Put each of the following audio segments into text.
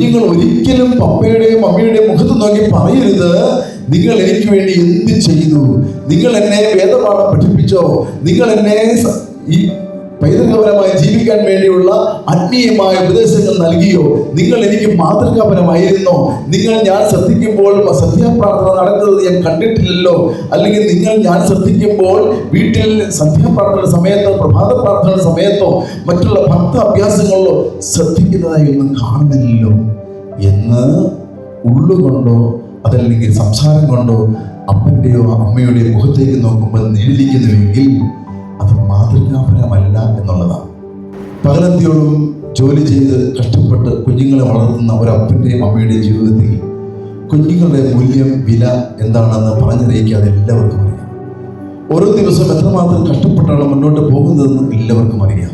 കുഞ്ഞുങ്ങൾ ഒരിക്കലും പപ്പയുടെയും മമ്മിയുടെയും മുഖത്ത് നോക്കി പറയരുത്. നിങ്ങൾ എനിക്ക് വേണ്ടി എന്ത് ചെയ്തു നിങ്ങൾ എന്നെ വേദപാഠം പഠിപ്പിച്ചോ? നിങ്ങൾ എന്നെ ഈ പൈതൃകപരമായി ജീവിക്കാൻ വേണ്ടിയുള്ള ആത്മീയമായ ഉപദേശങ്ങൾ നൽകിയോ? നിങ്ങൾ എനിക്ക് മാതൃകാപരമായിരുന്നോ? നിങ്ങൾ ഞാൻ ശ്രദ്ധിക്കുമ്പോൾ സന്ധ്യാപ്രാർത്ഥന നടക്കുന്നത് ഞാൻ കണ്ടിട്ടില്ലല്ലോ. അല്ലെങ്കിൽ നിങ്ങൾ ഞാൻ ശ്രദ്ധിക്കുമ്പോൾ വീട്ടിൽ സന്ധ്യാപ്രാർത്ഥന സമയത്തോ പ്രഭാത പ്രാർത്ഥന സമയത്തോ മറ്റുള്ള ഭക്ത അഭ്യാസങ്ങളിലോ ശ്രദ്ധിക്കുന്നതായി ഒന്നും കാണുന്നില്ലല്ലോ എന്ന് ഉള്ളുകൊണ്ടോ അതല്ലെങ്കിൽ സംസാരം കൊണ്ടോ അപ്പന്റെയോ അമ്മയുടെയോ മുഖത്തേക്ക് നോക്കുമ്പോൾ നിഴലിക്കുന്നുവെങ്കിൽ അത് മാതൃകാപരമല്ല എന്നുള്ളതാണ്. പകലന്തിയോടും ജോലി ചെയ്ത് കഷ്ടപ്പെട്ട് കുഞ്ഞുങ്ങളെ വളർത്തുന്ന ഒരു അപ്പന്റെയും അമ്മയുടെയും ജീവിതത്തിൽ കുഞ്ഞുങ്ങളുടെ മൂല്യം വില എന്താണെന്ന് പറഞ്ഞറിയിക്കാതെ എല്ലാവർക്കും അറിയാം. ഓരോ ദിവസവും എത്രമാത്രം കഷ്ടപ്പെട്ടാണ് മുന്നോട്ട് പോകുന്നതെന്ന് എല്ലാവർക്കും അറിയാം.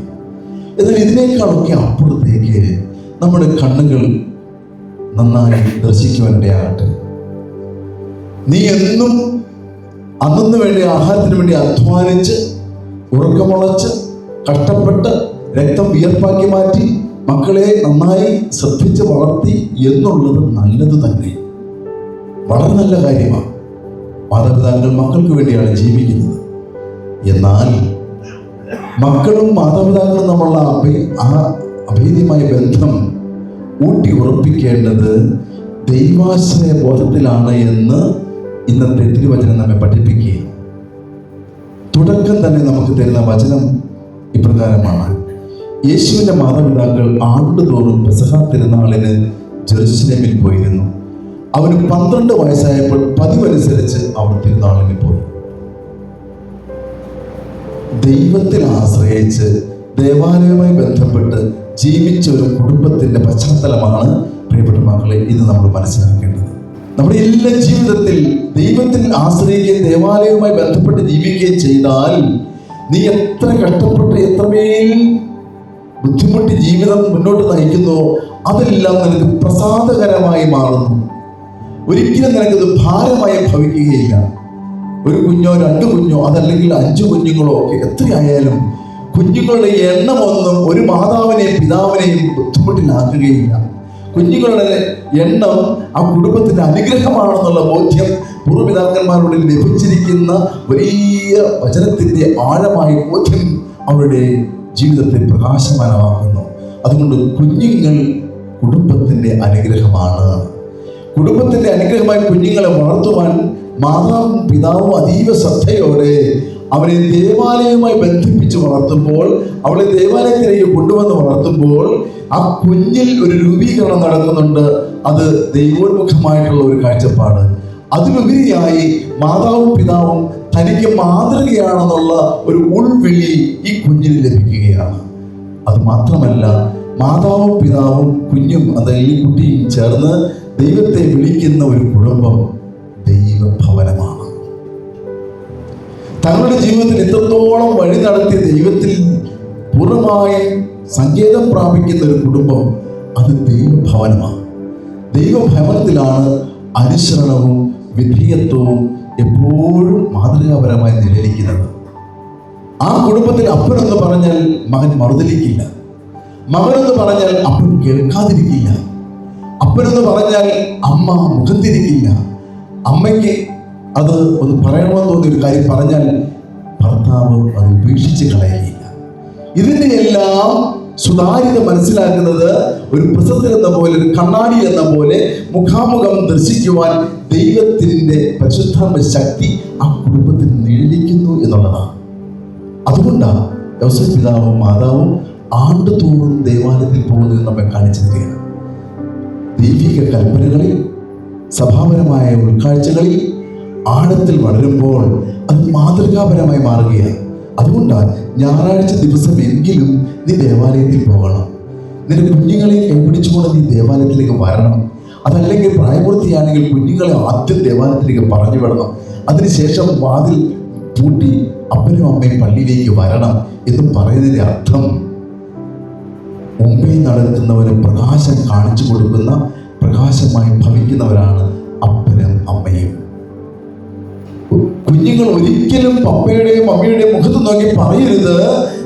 എന്നാൽ ഇതിനേക്കാളൊക്കെ അപ്പുറത്തേക്ക് നമ്മുടെ കണ്ണുകൾ നന്നായി ദർശിക്കുവാനിടയാകട്ടെ. നീ എന്നും അന്നു വേണ്ടി ആഹാരത്തിന് വേണ്ടി അധ്വാനിച്ച് ഉറക്കമുളച്ച് കഷ്ടപ്പെട്ട് രക്തം വിയർപ്പാക്കി മാറ്റി മക്കളെ നന്നായി ശ്രദ്ധിച്ച് വളർത്തി എന്നുള്ളത് നല്ലത് തന്നെ. വളരെ നല്ല കാര്യമാണ്. മാതാപിതാക്കൾ മക്കൾക്ക് വേണ്ടിയാണ് ജീവിക്കുന്നത്. എന്നാൽ മക്കളും മാതാപിതാക്കളും തമ്മിലുള്ള അഭേ ആ അഭേദ്യമായ ബന്ധം ഊട്ടി ഉറപ്പിക്കേണ്ടത് ദൈവാശ്രയ ബോധത്തിലാണ് എന്ന് ഇന്നത്തെ തിരുവചനം നമ്മെ പഠിപ്പിക്കുകയാണ്. തുടക്കം തന്നെ നമുക്ക് തരുന്ന വചനം ഇപ്രകാരമാണ്. യേശുവിന്റെ മാതാപിതാക്കൾ ആണ്ടുതോറും പെസഹ തിരുനാളിന് ജെറുസലേമിൽ പോയിരുന്നു. അവന് പന്ത്രണ്ട് വയസ്സായപ്പോൾ പതിവനുസരിച്ച് അവർ തിരുനാളിന് പോയി. ദൈവത്തിൽ ആശ്രയിച്ച് ദേവാലയവുമായി ബന്ധപ്പെട്ട് ജീവിച്ച ഒരു കുടുംബത്തിന്റെ പശ്ചാത്തലമാണ് പ്രിയപ്പെട്ട മക്കളെ ഇത് നമ്മൾ മനസ്സിലാക്കേണ്ടത്. നമ്മുടെ എല്ലാ ജീവിതത്തിൽ ദൈവത്തിൽ ആശ്രയിക്കുകയും ദേവാലയവുമായി ബന്ധപ്പെട്ട് ജീവിക്കുകയും ചെയ്താൽ നീ എത്ര കഷ്ടപ്പെട്ട് എത്രമേൽ ബുദ്ധിമുട്ടി ജീവിതം മുന്നോട്ട് നയിക്കുന്നു അതെല്ലാം നിനക്ക് പ്രസാദകരമായി മാറുന്നു. ഒരിക്കലും നിനക്കത് ഭാരമായി ഭവിക്കുകയില്ല. ഒരു കുഞ്ഞോ രണ്ട് കുഞ്ഞോ അതല്ലെങ്കിൽ അഞ്ച് കുഞ്ഞുങ്ങളോ ഒക്കെ എത്രയായാലും കുഞ്ഞുങ്ങളുടെ എണ്ണമൊന്നും ഒരു മാതാവിനെയും പിതാവിനെയും ബുദ്ധിമുട്ടിലാക്കുകയില്ല. കുഞ്ഞുങ്ങളുടെ എണ്ണം ആ കുടുംബത്തിന്റെ അനുഗ്രഹമാണെന്നുള്ള ബോധ്യം പൂർവപിതാക്കന്മാരോട് ലഭിച്ചിരിക്കുന്ന വലിയ വചനത്തിന്റെ ആഴമായ ബോധ്യം അവരുടെ ജീവിതത്തെ പ്രകാശമാനമാക്കുന്നു. അതുകൊണ്ട് കുഞ്ഞുങ്ങൾ കുടുംബത്തിന്റെ അനുഗ്രഹമാണ്. കുടുംബത്തിന്റെ അനുഗ്രഹമായി കുഞ്ഞുങ്ങളെ വളർത്തുവാൻ മാതാവും പിതാവും അതീവ ശ്രദ്ധയോടെ അവരെ ദേവാലയവുമായി ബന്ധിപ്പിച്ച് വളർത്തുമ്പോൾ അവളെ ദേവാലയത്തിലേക്ക് കൊണ്ടുവന്ന് വളർത്തുമ്പോൾ ആ കുഞ്ഞിൽ ഒരു രൂപീകരണം നടക്കുന്നുണ്ട്. അത് ദൈവോന്മുഖമായിട്ടുള്ള ഒരു കാഴ്ചപ്പാട്. അതിലുപരിയായി മാതാവും പിതാവും തനിക്ക് മാതൃകയാണെന്നുള്ള ഒരു ഉൾവിളി ഈ കുഞ്ഞിന് ലഭിക്കുകയാണ്. അത് മാത്രമല്ല മാതാവും പിതാവും കുഞ്ഞും അതായത് ഈ കുട്ടിയും ചേർന്ന് ദൈവത്തെ വിളിക്കുന്ന ഒരു കുടുംബം ദൈവഭവനമാണ്. തങ്ങളുടെ ജീവിതത്തിൽ എത്രത്തോളം വഴി നടത്തിയ ദൈവത്തിൽ പൂർണമായ സങ്കേതം പ്രാപിക്കുന്ന ഒരു കുടുംബം അത് ദൈവഭവനമാണ്. ദൈവഭവനത്തിലാണ് അനുസരണവും വിധേയത്വവും എപ്പോഴും മാതൃകാപരമായി നിലനിൽക്കുന്നത്. ആ കുടുംബത്തിൽ അപ്പനെന്ന് പറഞ്ഞാൽ മകൻ മറുതലിക്കില്ല. മകനെന്ന് പറഞ്ഞാൽ അപ്പൻ കേൾക്കാതിരിക്കില്ല. അപ്പനെന്ന് പറഞ്ഞാൽ അമ്മ മുഖത്തിരിക്കില്ല. അമ്മയ്ക്ക് അത് ഒന്ന് പറയണമെന്ന് തോന്നിയ ഒരു കാര്യം പറഞ്ഞാൽ ഭർത്താവ് അത് ഉപേക്ഷിച്ച് കളയുകയില്ല ഇതിന്റെ എല്ലാം സുതാര്യത മനസ്സിലാക്കുന്നത് ഒരു പ്രസത്തിൽ എന്ന പോലെ ഒരു കണ്ണാടി എന്ന പോലെ മുഖാമുഖം ദർശിക്കുവാൻ ദൈവത്തിന്റെ പരിശുദ്ധാത്മ ശക്തി ആ കുടുംബത്തിൽ നിഴലിക്കുന്നു എന്നുള്ളതാണ്. അതുകൊണ്ടാണ് യോസഫ് പിതാവും മാതാവും ആണ്ടുതോറും ദേവാലയത്തിൽ പോകുന്നത് നമ്മെ കാണിച്ചു തരികയാണ് ദൈവിക കൽപ്പനകളിൽ സഭാപരമായ ഉൾക്കാഴ്ചകളിൽ ആഴത്തിൽ വളരുമ്പോൾ അത് മാതൃകാപരമായി മാറുകയാണ് അതുകൊണ്ടാണ് ഞായറാഴ്ച ദിവസം എങ്കിലും നീ ദേവാലയത്തിൽ പോകണം. നിന്റെ കുഞ്ഞുങ്ങളെ കൈപിടിച്ചുകൊണ്ട് നീ ദേവാലയത്തിലേക്ക് വരണം. അതല്ലെങ്കിൽ പ്രായപൂർത്തിയാണെങ്കിൽ കുഞ്ഞുങ്ങളെ ആദ്യം ദേവാലയത്തിലേക്ക് പറഞ്ഞു വിടണം. അതിനുശേഷം വാതിൽ പൂട്ടി അപ്പനും അമ്മയും പള്ളിയിലേക്ക് വരണം എന്ന് പറയുന്നതിന്റെ അർത്ഥം മുമ്പേ നടത്തുന്നവന് പ്രകാശം കാണിച്ചു കൊടുക്കുന്ന പ്രകാശമായി ഭവിക്കുന്നവരാണ് അപ്പനും അമ്മയും. കുഞ്ഞുങ്ങൾ ഒരിക്കലും പപ്പയുടെയും മമ്മിയുടെയും മുഖത്ത് നോക്കി പറയരുത്.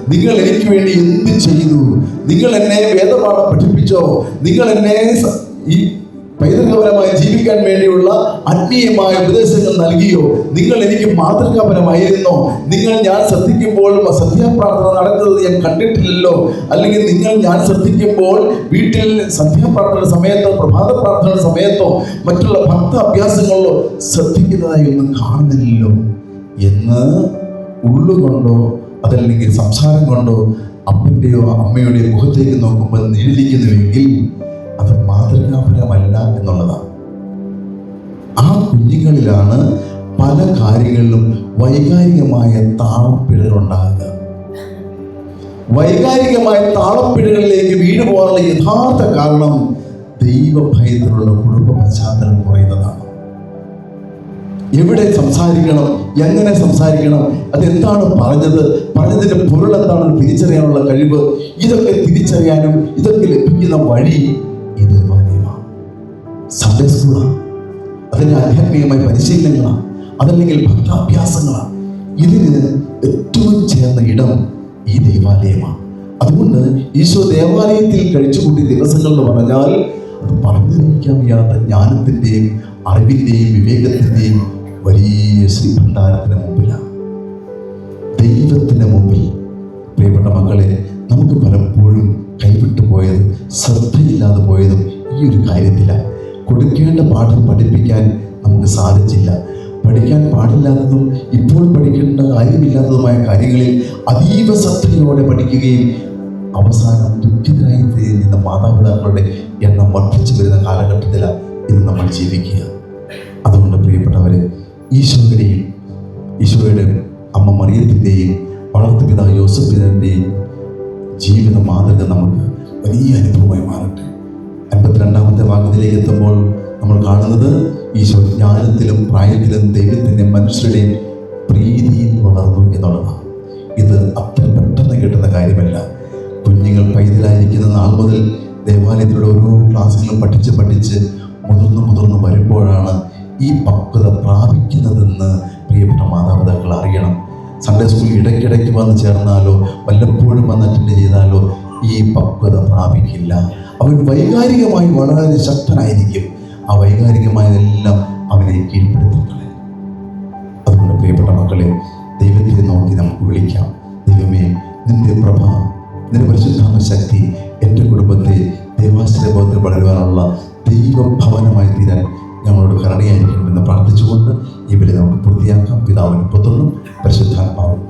നിങ്ങൾ എനിക്ക് വേണ്ടി എന്ത് ചെയ്തു നിങ്ങൾ എന്നെ വേദപാഠം പഠിപ്പിച്ചോ? നിങ്ങൾ എന്നെ ഈ പൈതൃകപരമായി ജീവിക്കാൻ വേണ്ടിയുള്ള ആത്മീയമായ ഉപദേശങ്ങൾ നൽകിയോ? നിങ്ങൾ എനിക്ക് മാതൃകാപരമായിരുന്നോ? നിങ്ങൾ ഞാൻ ശ്രദ്ധിക്കുമ്പോൾ സന്ധ്യാപ്രാർത്ഥന നടക്കുന്നത് ഞാൻ കണ്ടിട്ടില്ലല്ലോ. അല്ലെങ്കിൽ നിങ്ങൾ ഞാൻ ശ്രദ്ധിക്കുമ്പോൾ വീട്ടിൽ സന്ധ്യാപ്രാർത്ഥന സമയത്തോ പ്രഭാത പ്രാർത്ഥന സമയത്തോ മറ്റുള്ള ഭക്ത അഭ്യാസങ്ങളിലോ ശ്രദ്ധിക്കുന്നതായി ഒന്നും കാണുന്നില്ലല്ലോ എന്ന് ഉള്ളുകൊണ്ടോ അതല്ലെങ്കിൽ സംസാരം കൊണ്ടോ അപ്പന്റെയോ അമ്മയുടെയോ മുഖത്തേക്ക് നോക്കുമ്പോൾ നിഴലിക്കുന്നുവെങ്കിൽ കുഞ്ഞുങ്ങളിലാണ് പല കാര്യങ്ങളിലും വൈകാരികമായ താളപ്പിഴകൾ ഉണ്ടാകുക വൈകാരികമായ താളപ്പിഴകളിലേക്ക് വീട് പോകാനുള്ള യഥാർത്ഥ കാരണം ദൈവഭയത്തിലുള്ള കുടുംബ പശ്ചാത്തലം കുറയുന്നതാണ്. എവിടെ സംസാരിക്കണം എങ്ങനെ സംസാരിക്കണം അതെന്താണ് പറഞ്ഞത് പറഞ്ഞതിന്റെ പൊരുൾ എന്താണെന്ന് തിരിച്ചറിയാനുള്ള കഴിവ് ഇതൊക്കെ തിരിച്ചറിയാനും ഇതൊക്കെ ലഭിക്കുന്ന വഴി ഇത് സൺഡേ അതിന് ആധ്യാത്മികമായ പരിശീലനങ്ങളാണ് അതല്ലെങ്കിൽ ഭക്താഭ്യാസങ്ങളാണ്. ഇതിന് ഏറ്റവും ചേർന്ന ഇടം ഈ ദേവാലയമാണ്. അതുകൊണ്ട് ഈശോ ദേവാലയത്തിൽ കഴിച്ചുകൂട്ടിയ ദിവസങ്ങൾ എന്ന് പറഞ്ഞാൽ അത് പറഞ്ഞിരിക്കാൻ വയ്യാത്ത ജ്ഞാനത്തിന്റെയും അറിവിന്റെയും വിവേകത്തിന്റെയും വലിയ ശ്രീഭണ്ഡാരത്തിന് മുമ്പിലാണ്. ദൈവത്തിന് മുമ്പിൽ. പ്രിയപ്പെട്ട മക്കളെ നമുക്ക് പലപ്പോഴും കൈവിട്ടു പോയത് ശ്രദ്ധയില്ലാതെ പോയതും ഈ ഒരു കാര്യത്തിലാണ്. കൊടുക്കേണ്ട പാഠം പഠിപ്പിക്കാൻ നമുക്ക് സാധിച്ചില്ല. പഠിക്കാൻ പാടില്ലാത്തതും ഇപ്പോൾ പഠിക്കേണ്ട കാര്യമില്ലാത്തതുമായ കാര്യങ്ങളിൽ അതീവ ശ്രദ്ധയോടെ പഠിക്കുകയും അവസാനം ദുഃഖിതരായി തീരുന്ന മാതാപിതാക്കളുടെ എണ്ണം വർദ്ധിച്ചു വരുന്ന കാലഘട്ടത്തിലാണ് ഇന്ന് നമ്മൾ ജീവിക്കുക. അതുകൊണ്ട് പ്രിയപ്പെട്ടവരെ ഈശോയുടെയും ഈശോയുടെ അമ്മ മറിയത്തിന്റെയും വളർത്തുപിതാവ് യോസഫിന്റെയും ജീവിത മാതൃക നമുക്ക് വലിയ അനുഭവമായി മാറട്ടെ. അൻപത്തിരണ്ടാമത്തെ ഭാഗത്തിലേക്ക് എത്തുമ്പോൾ നമ്മൾ കാണുന്നത് ഈശോ ജ്ഞാനത്തിലും പ്രായത്തിലും ദൈവത്തിന്റെ മനുഷ്യരുടെയും പ്രീതിയിൽ വളർന്നു എന്നുള്ളതാണ്. ഇത് അത്ര പെട്ടെന്ന് കിട്ടുന്ന കാര്യമല്ല. കുഞ്ഞുങ്ങൾ പൈതലായിരിക്കുന്ന നാൾ മുതൽ ദേവാലയത്തിലൂടെ ഓരോ ക്ലാസ്സുകളും പഠിച്ച് പഠിച്ച് മുതിർന്നു മുതിർന്ന് വരുമ്പോഴാണ് ഈ പക്വത പ്രാപിക്കുന്നതെന്ന് പ്രിയപ്പെട്ട മാതാപിതാക്കൾ അറിയണം. സൺഡേ സ്കൂൾ ഇടയ്ക്കിടയ്ക്ക് വന്ന് ചേർന്നാലോ വല്ലപ്പോഴും വന്ന് അറ്റൻഡ് ചെയ്താലോ ഈ പക്വത പ്രാപിക്കില്ല. അവൻ വൈകാരികമായി വളരെ ശക്തനായിരിക്കും. ആ വൈകാരികമായതെല്ലാം അവനെ കീഴ്പ്പെടുത്തിക്കളെ അതുകൊണ്ട് പ്രിയപ്പെട്ട മക്കളെ ദൈവത്തിൽ നോക്കി നമുക്ക് വിളിക്കാം. ദൈവമേ നിന്റെ പ്രഭ നിന്റെ പരിശുദ്ധാമ ശക്തി എന്റെ കുടുംബത്തെ ദൈവാശ്രയബോധത്തിൽ വളരുവാനുള്ള ദൈവഭവനമായി തീരാൻ ഞങ്ങളോട് കരുണയായിരിക്കണമെന്ന് പ്രാർത്ഥിച്ചുകൊണ്ട് ഈ നമുക്ക് പൂർത്തിയാക്കാം. പിതാവിനും പുത്രനും പരിശുദ്ധാത്മാവും